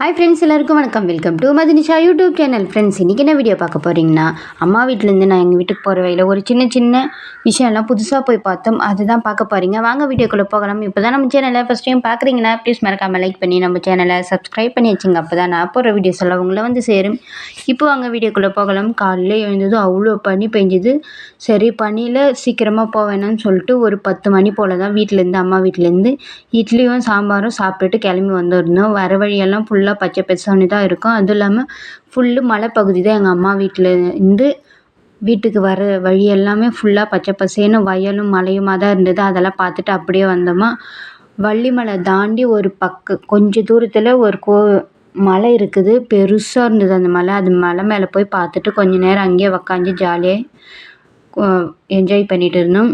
Hi friends எல்லாருக்கும் வணக்கம். Welcome to Madhinisha YouTube channel. Friends இன்றைக்கி என்ன வீடியோ பார்க்க போகிறீங்கன்னா அம்மா வீட்டிலேருந்து நான் எங்கள் வீட்டுக்கு போகிற வழியில் ஒரு சின்ன சின்ன விஷயம்லாம் புதுசாக போய் பார்த்தோம். அதுதான் பார்க்க போகிறீங்க வாங்க வீடியோக்குள்ளே போகலாம். இப்போ தான் நம்ம சேனலை ஃபஸ்ட் டைம் பார்க்குறீங்கன்னா ப்ளீஸ் மறக்காமல் லைக் பண்ணி நம்ம சேனலை சப்ஸ்கிரைப் பண்ணி வச்சுங்க. அப்போ தான் நான் போகிற வீடியோஸ் எல்லாம் உங்களை வந்து சேரும். இப்போ வாங்க வீடியோக்குள்ளே போகலாம். காலையில் எழுந்ததும் அவ்வளோ பனி பெஞ்சது. சரி பனியில் சீக்கிரமாக போவேணும்னு சொல்லிட்டு ஒரு பத்து மணி போல் தான் வீட்டிலேருந்து அம்மா வீட்டிலேருந்து இட்லியும் சாம்பாரும் சாப்பிட்டுட்டு கிளம்பி வந்திருந்தோம். வர வழியெல்லாம் ஃபுல்லாக ஃபுல்லாக பச்சை பசேல்னு தான் இருக்கும். அதுவும் இல்லாமல் ஃபுல்லு மலைப்பகுதி தான் எங்கள் அம்மா வீட்டில் இருந்து வீட்டுக்கு வர வழி எல்லாமே ஃபுல்லாக பச்சை பசேன்னு வயலும் மலையுமாக தான் இருந்தது. அதெல்லாம் பார்த்துட்டு அப்படியே வந்தோமா. வள்ளிமலை தாண்டி ஒரு பக்கு கொஞ்சம் தூரத்தில் ஒரு கோ மலை இருக்குது. பெருசாக இருந்தது அந்த மலை. அது மலை மேலே போய் பார்த்துட்டு கொஞ்ச நேரம் அங்கேயே உக்காந்து ஜாலியாக என்ஜாய் பண்ணிகிட்டு இருந்தோம்.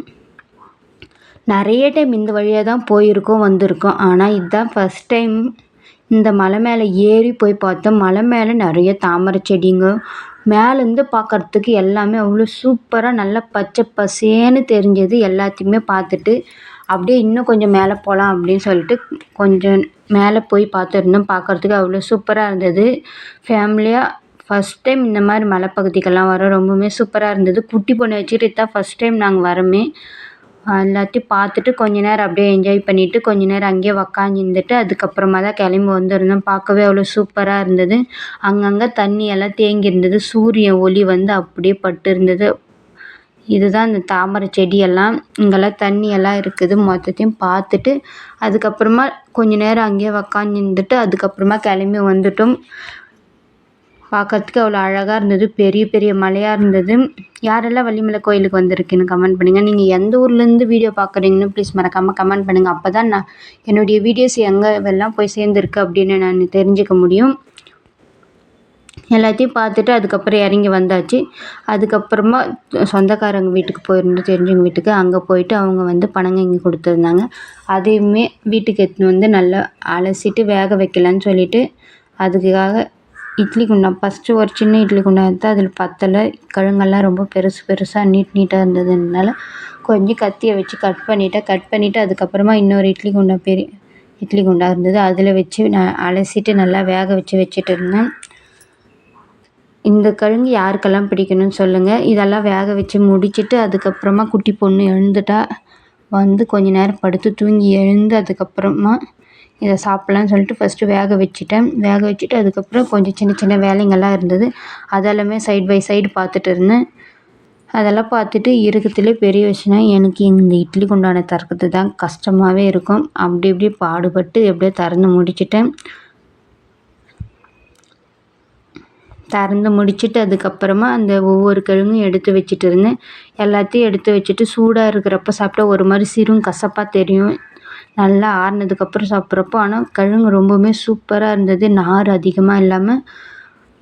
நிறைய டைம் இந்த வழியாக தான் போயிருக்கோம் வந்திருக்கோம். ஆனால் இதுதான் ஃபஸ்ட் டைம் இந்த மலை மேலே ஏறி போய் பார்த்தோம் மலை மேலே நிறைய தாமரை செடிங்க. மேலேருந்து பார்க்கறதுக்கு எல்லாமே அவ்வளோ சூப்பராக நல்லா பச்சை பசேன்னு தெரிஞ்சது. எல்லாத்தையுமே பார்த்துட்டு அப்படியே இன்னும் கொஞ்சம் மேலே போகலாம் அப்படின்னு சொல்லிட்டு கொஞ்சம் மேலே போய் பார்த்துருந்தோம் பார்க்கறதுக்கு அவ்வளோ சூப்பராக இருந்தது. ஃபேமிலியாக ஃபஸ்ட் டைம் இந்த மாதிரி மலைப்பகுதிக்கெல்லாம் வர ரொம்பவுமே சூப்பராக இருந்தது. குட்டி பொண்ணை வச்சுக்கிட்டு தான் ஃபஸ்ட் டைம் நாங்கள் வரோமே எல்லாத்தையும் பார்த்துட்டு கொஞ்ச நேரம் அப்படியே என்ஜாய் பண்ணிவிட்டு கொஞ்ச நேரம் அங்கேயே உக்காந்துருந்துட்டு அதுக்கப்புறமா தான் கிளம்பி வந்திருந்தோம். பார்க்கவே அவ்வளோ சூப்பராக இருந்தது. அங்கங்கே தண்ணி எல்லாம் தேங்கி இருந்தது. சூரிய ஒளி வந்து அப்படியே பட்டு இருந்தது இதுதான் இந்த தாமரை செடியெல்லாம். இங்கெல்லாம் தண்ணி எல்லாம் இருக்குது. மொத்தத்தையும் பார்த்துட்டு அதுக்கப்புறமா கொஞ்ச நேரம் அங்கேயே உக்காந்துருந்துட்டு அதுக்கப்புறமா கிளம்பி வந்துட்டோம். பார்க்கறதுக்கு அவ்வளோ அழகாக இருந்தது பெரிய பெரிய மலையாக இருந்தது. யாரெல்லாம் வள்ளிமலை கோயிலுக்கு வந்திருக்கீங்கன்னு கமெண்ட் பண்ணுங்கள் நீங்கள் எந்த ஊர்லேருந்து வீடியோ பார்க்குறீங்கன்னு ப்ளீஸ் மறக்காமல் கமெண்ட் பண்ணுங்கள் அப்போ தான் நான் என்னுடைய வீடியோஸ் எங்கே எல்லாம் போய் சேர்ந்துருக்கு அப்படின்னு நான் தெரிஞ்சுக்க முடியும். எல்லாத்தையும் பார்த்துட்டு அதுக்கப்புறம் இறங்கி வந்தாச்சு. அதுக்கப்புறமா சொந்தக்காரங்க வீட்டுக்கு போயிருந்தோம். தெரிஞ்சவங்க வீட்டுக்கு. அங்கே போயிட்டு அவங்க வந்து பணங்க இங்கே கொடுத்துருந்தாங்க. அதையுமே வீட்டுக்கு எடுத்துன்னு வந்து நல்லா அலசிட்டு வேக வைக்கலான்னு சொல்லிவிட்டு அதுக்காக இட்லி குண்டான் ஃபஸ்ட்டு ஒரு சின்ன இட்லி குண்டான் எடுத்து அதில் பத்தலை. கிழங்கெல்லாம் ரொம்ப பெருசு பெருசாக நீட் நீட்டாக இருந்ததுனால கொஞ்சம் கத்தியை வச்சு கட் பண்ணிவிட்டேன் கட் பண்ணிவிட்டு அதுக்கப்புறமா இன்னொரு இட்லி குண்டான் பெரிய இட்லி குண்டான் இருந்தது. அதில் வச்சு நான் அலசிட்டு நல்லா வேக வச்சு வச்சுட்டு இருந்தேன். இந்த கிழங்கு யாருக்கெல்லாம் பிடிக்கணும்னு சொல்லுங்கள் இதெல்லாம் வேக வச்சு முடிச்சுட்டு அதுக்கப்புறமா குட்டி பொண்ணு எழுந்துட்டா. வந்து கொஞ்ச நேரம் படுத்து தூங்கி எழுந்து அதுக்கப்புறமா இதை சாப்பிட்லான்னு சொல்லிட்டு ஃபஸ்ட்டு வேக வச்சுட்டேன். வேக வச்சுட்டு அதுக்கப்புறம் கொஞ்சம் சின்ன சின்ன வேலைங்கள்லாம் இருந்தது. அதெல்லாமே சைட் பை சைடு பார்த்துட்டு இருந்தேன். அதெல்லாம் பார்த்துட்டு இருக்கிறதுலே பெரிய விஷயம் எனக்கு இந்த இட்லி குண்டான திறக்கிறது தான் கஷ்டமாகவே இருக்கும். அப்படி இப்படி பாடுபட்டு எப்படியோ திறந்து முடிச்சிட்டேன். திறந்து முடிச்சுட்டு அதுக்கப்புறமா அந்த ஒவ்வொரு கிழங்கும் எடுத்து வச்சுட்டு இருந்தேன். எல்லாத்தையும் எடுத்து வச்சுட்டு சூடாக இருக்கிறப்ப சாப்பிட்டா ஒரு மாதிரி சிறும் கசப்பாக தெரியும். நல்லா ஆறுனதுக்கப்புறம் சாப்பிட்றப்போ ஆனால் கிழங்கு ரொம்பவுமே சூப்பராக இருந்தது. நார் அதிகமாக இல்லாமல்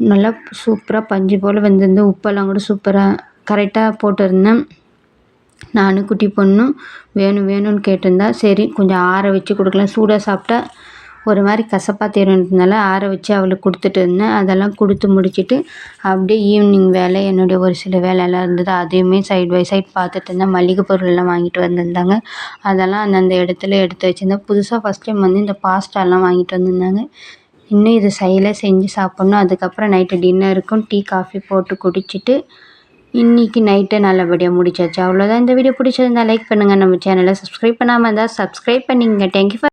நல்லா சூப்பராக பஞ்சு போல் வெந்திருந்து உப்பெல்லாம் கூட சூப்பராக கரெக்டாக போட்டிருந்தேன். நானும் குட்டி பொண்ணும் வேணும் வேணும்னு கேட்டிருந்தா சரி கொஞ்சம் ஆற வச்சு கொடுக்கலாம். சூடாக சாப்பிட்டா ஒரு மாதிரி கசப்பாக தெரியுன்றதுனால ஆற வச்சு அவளுக்கு கொடுத்துட்டு இருந்தேன். அதெல்லாம் கொடுத்து முடிச்சுட்டு அப்படியே ஈவினிங் வேலை என்னுடைய ஒரு சில வேலையெல்லாம் இருந்தது. அதையுமே சைட் பை சைட் பார்த்துட்டு இருந்தேன். மளிகை பொருள்லாம் வாங்கிட்டு வந்திருந்தாங்க. அதெல்லாம் அந்தந்த இடத்துல எடுத்து வச்சுருந்தேன். புதுசாக ஃபஸ்ட் டைம் வந்து இந்த பாஸ்டாலாம் வாங்கிட்டு வந்திருந்தாங்க. இன்னும் இது சைடில் செஞ்சு சாப்பிட்ணும். அதுக்கப்புறம் நைட்டு டின்னருக்கும் டீ காஃபி போட்டு குடிச்சிட்டு இன்றைக்கி நைட்டு நல்லபடியாக முடிச்சாச்சு. அவ்வளோதான் இந்த வீடியோ பிடிச்சிருந்தா லைக் பண்ணுங்கள் நம்ம சேனலை சப்ஸ்கிரைப் பண்ணாமல் இருந்தால் சப்ஸ்கிரைப் பண்ணிங்க தேங்க்யூ ஃபார்